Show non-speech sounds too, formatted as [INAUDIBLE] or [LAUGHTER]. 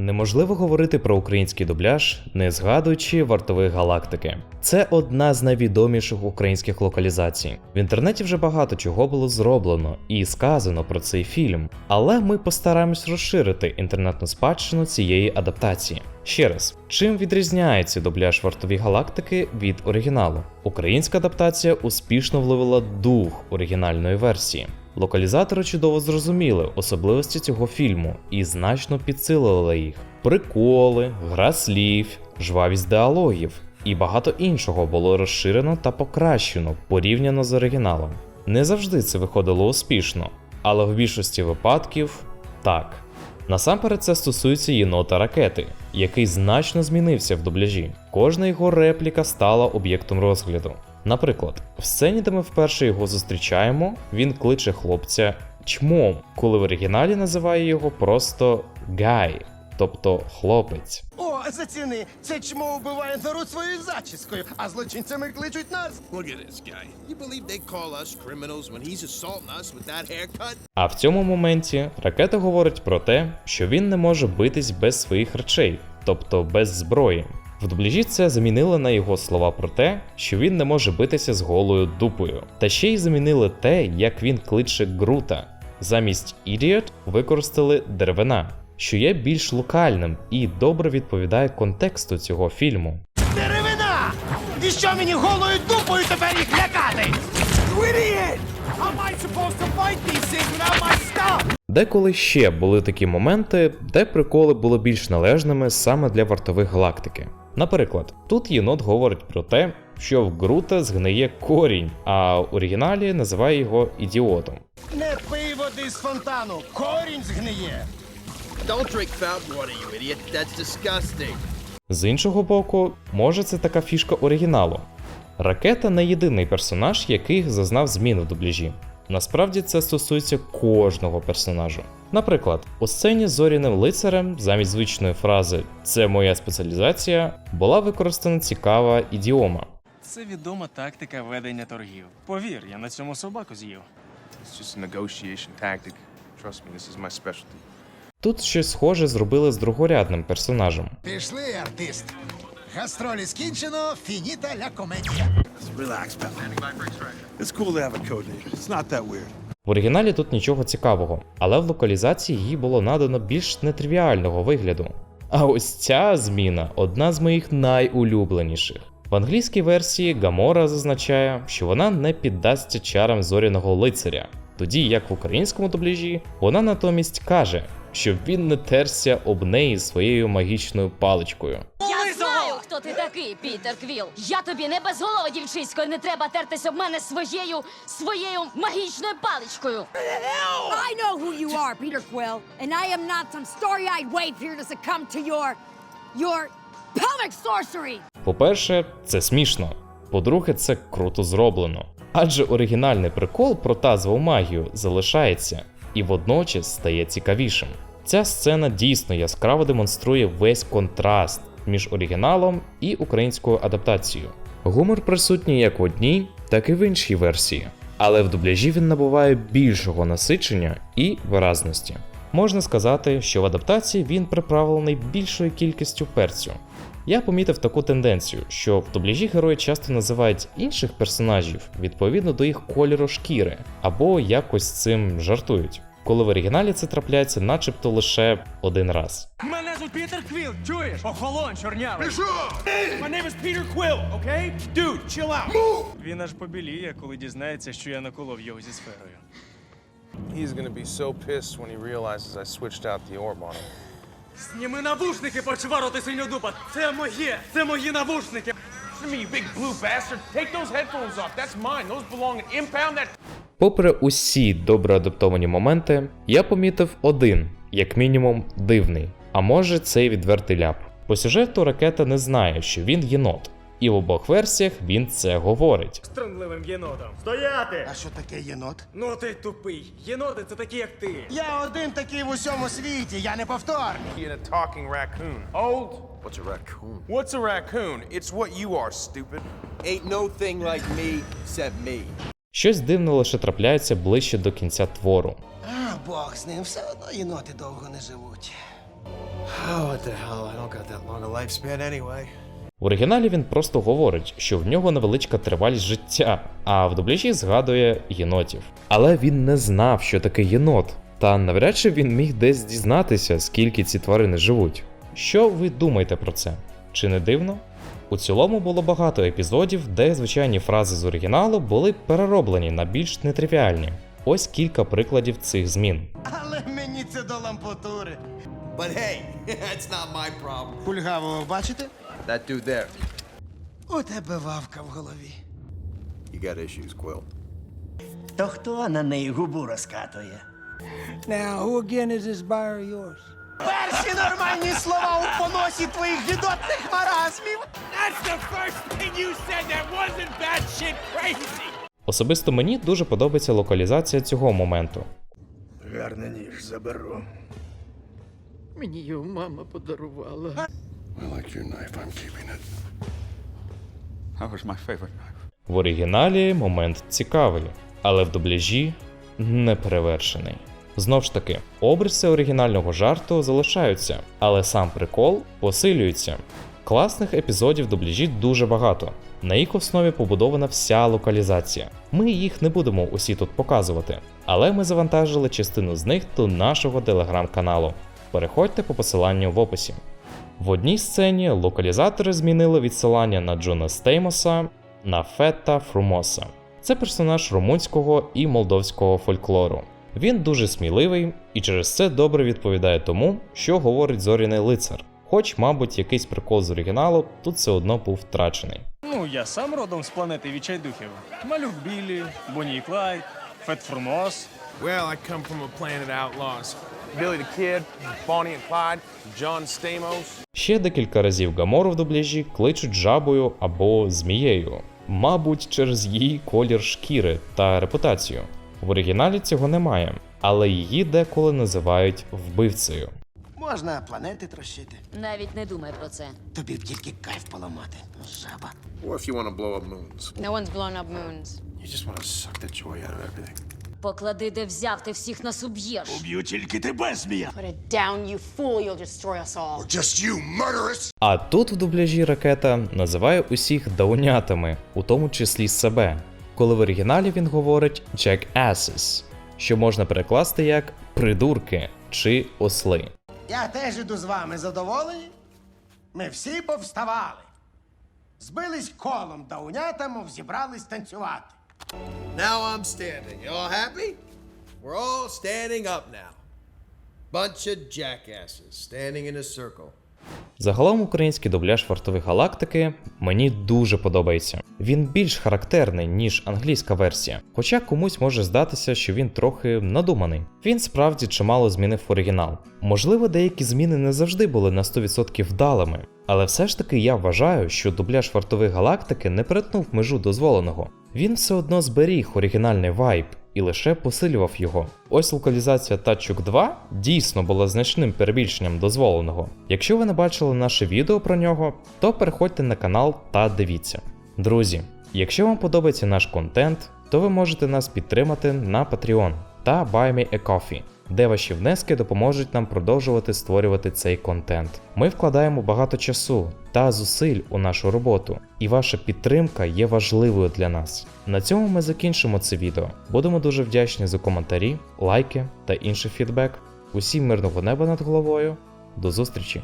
Неможливо говорити про український дубляж, не згадуючи вартових галактики. Це одна з найвідоміших українських локалізацій. В інтернеті вже багато чого було зроблено і сказано про цей фільм, але ми постараємось розширити інтернетну спадщину цієї адаптації. Ще раз, чим відрізняється дубляж вартові галактики від оригіналу? Українська адаптація успішно вловила дух оригінальної версії. Локалізатори чудово зрозуміли особливості цього фільму і значно підсилили їх. Приколи, гра слів, жвавість діалогів і багато іншого було розширено та покращено порівняно з оригіналом. Не завжди це виходило успішно, але в більшості випадків так. Насамперед це стосується єнота ракети, який значно змінився в дубляжі. Кожна його репліка стала об'єктом розгляду. Наприклад, в сцені, де ми вперше його зустрічаємо, він кличе хлопця чмом, коли в оригіналі називає його просто гай, тобто хлопець. О, заціни! Це чмо вбиває народ своєю зачіскою, а злочинцями кличуть нас. Look at this guy. You believe they call us criminals when he's assaulting us with that haircut? А в цьому моменті ракета говорить про те, що він не може битись без своїх речей, тобто без зброї. В дубляжі це замінили на його слова про те, що він не може битися з голою дупою. Та ще й замінили те, як він кличе Грута. Замість idiot використали деревина, що є більш локальним і добре відповідає контексту цього фільму. Деревина! І що мені голою дупою тепер їх лякати? Деколи ще були такі моменти, де приколи були більш належними саме для вартових галактики. Наприклад, тут єнот говорить про те, що в Грута згниє корінь, а в оригіналі називає його ідіотом. Не пий води з фонтану, корінь згниє. Don't drink fountain water, you idiot. That's disgusting. З іншого боку, може це така фішка оригіналу. Ракета не єдиний персонаж, який зазнав змін в дубляжі. Насправді це стосується кожного персонажу. Наприклад, у сцені з зоряним лицарем замість звичної фрази Це моя спеціалізація була використана цікава ідіома. Це відома тактика ведення торгів. Повір, я на цьому собаку з'їв. It's just a negotiation tactic. Trust me, this is my specialty. Тут щось схоже зробили з другорядним персонажем. Пішли, артист. Гастролі скінчено, фініта ля комедія. Relax, pal. It's cool to have a code name. It's not that weird. В оригіналі тут нічого цікавого, але в локалізації їй було надано більш нетривіального вигляду. А ось ця зміна одна з моїх найулюбленіших. В англійській версії Гамора зазначає, що вона не піддасться чарам зоряного лицаря, тоді як в українському дубляжі вона натомість каже, щоб він не терся об неї своєю магічною паличкою. Хто ти такий, Пітер Квіл. Я тобі не безголова дівчисько, і не треба тертись об мене своєю своєю магічною паличкою. I know who you are, Peter Quill, and I am not some starry-eyed waif here to succumb to your, your pelvic sorcery. По-перше, це смішно. По-друге, це круто зроблено. Адже оригінальний прикол про тазову магію залишається і водночас стає цікавішим. Ця сцена дійсно яскраво демонструє весь контраст між оригіналом і українською адаптацією. Гумор присутній як в одній, так і в іншій версії, але в дубляжі він набуває більшого насичення і виразності. Можна сказати, що в адаптації він приправлений більшою кількістю перцю. Я помітив таку тенденцію, що в дубляжі герої часто називають інших персонажів відповідно до їх кольору шкіри, або якось цим жартують. Коли в оригіналі це трапляється начебто лише один раз. Мене звуть Пітер Квіл, чуєш? Охолонь, чорнявий. My name is Peter Quill, okay? Dude, chill out. Він аж побіліє, коли дізнається, що я наколов його зі сферою. He's gonna be so pissed when he realizes I switched out the orb on him. Зніми навушники, почвару ти синьодупа. Це моє, це мої навушники. Listen to me, you big blue bastard. Take those headphones off. That's mine. Those belong in impound. That Попри усі добре адаптовані моменти, я помітив один, як мінімум, дивний. А може, це й відвертий ляп. По сюжету ракета не знає, що він єнот, і в обох версіях він це говорить. Стронгливим єнотом. Стояти! А що таке єнот? Ну ти тупий. Єноти це такі, як ти. Я один такий в усьому світі, я не повторний. and a talking raccoon. Old. What's a raccoon? What's a raccoon? It's what you are, stupid. Ain't no thing like me except me. Щось дивне лише трапляється ближче до кінця твору. А, Бог з ним, все одно єноти довго не живуть. Oh, What the hell? I don't got that long a lifespan anyway. В оригіналі він просто говорить, що в нього невеличка тривалість життя, а в дубляжі згадує єнотів. Але він не знав, що таке єнот, та навряд чи він міг десь дізнатися, скільки ці тварини живуть. Що ви думаєте про це? Чи не дивно? У цілому було багато епізодів, де звичайні фрази з оригіналу були перероблені на більш нетривіальні. Ось кілька прикладів цих змін. Але мені це до лампотури. But hey, [LAUGHS] that's not my problem. Кульгавого бачите? That dude there. У тебе вавка в голові. You got issues, Quill. То хто на неї губу розкатує? Now, who again is this buyer of yours? Перші нормальні слова у поносі твоїх гідотних маразмів. That's the first thing you said that wasn't bad shit crazy. Особисто мені дуже подобається локалізація цього моменту. Гарний ніж заберу. Мені його мама подарувала. I like your knife. I'm keeping it. That was my favorite knife. В оригіналі момент цікавий, але в дубляжі неперевершений. Знов ж таки, обриси оригінального жарту залишаються, але сам прикол посилюється. Класних епізодів дубляжі дуже багато. На їх основі побудована вся локалізація. Ми їх не будемо усі тут показувати, але ми завантажили частину з них до нашого телеграм-каналу. Переходьте по посиланню в описі. В одній сцені локалізатори змінили відсилання на Джона Стеймоса на Фета Фрумоса. Це персонаж румунського і молдовського фольклору. Він дуже сміливий і через це добре відповідає тому, що говорить зоряний лицар. Хоч, мабуть, якийсь прикол з оригіналу тут все одно був втрачений. Ну, я сам родом з планети відчайдухів. Малюк Біллі, Бонні і Клайд, Фет Фурмос. Well, I come from a planet outlaws. Billy the Kid, Bonnie and Clyde, John Stamos. Ще декілька разів Гамору в дубляжі кличуть жабою або змією, мабуть, через її колір шкіри та репутацію. В оригіналі цього немає, але її деколи називають вбивцею. Можна планети трощити. Навіть не думай про це. Тобі б тільки кайф поламати. Жаба. Or if you want to blow up moons. No one's blown up moons. You just want to suck the joy out of everything. Поклади, де взяв, ти всіх нас уб'єш. Б'ю тільки тебе, змія. Put it down, you fool. You'll destroy us all. Just you, murderous! А тут в дубляжі ракета називає усіх даунятами, у тому числі себе, коли в оригіналі він говорить jackasses, що можна перекласти як придурки чи осли. Я теж іду з вами задоволені. Ми всі повставали. Збились колом даунята, мов зібрались танцювати. Now I'm standing. You all happy? We're all standing up now. Bunch of jackasses standing in a circle. Загалом український дубляж вартових галактики мені дуже подобається. Він більш характерний, ніж англійська версія, хоча комусь може здатися, що він трохи надуманий. Він справді чимало змінив оригінал. Можливо, деякі зміни не завжди були на 100% вдалими, але все ж таки я вважаю, що дубляж вартових галактики не перетнув межу дозволеного. Він все одно зберіг оригінальний вайб і лише посилював його. Ось локалізація Тачук 2 дійсно була значним перебільшенням дозволеного. Якщо ви не бачили наше відео про нього, то переходьте на канал та дивіться. Друзі, якщо вам подобається наш контент, то ви можете нас підтримати на Patreon та Buy Me a Coffee, де ваші внески допоможуть нам продовжувати створювати цей контент. Ми вкладаємо багато часу та зусиль у нашу роботу, і ваша підтримка є важливою для нас. На цьому ми закінчимо це відео. Будемо дуже вдячні за коментарі, лайки та інший фідбек. Усім мирного неба над головою. До зустрічі!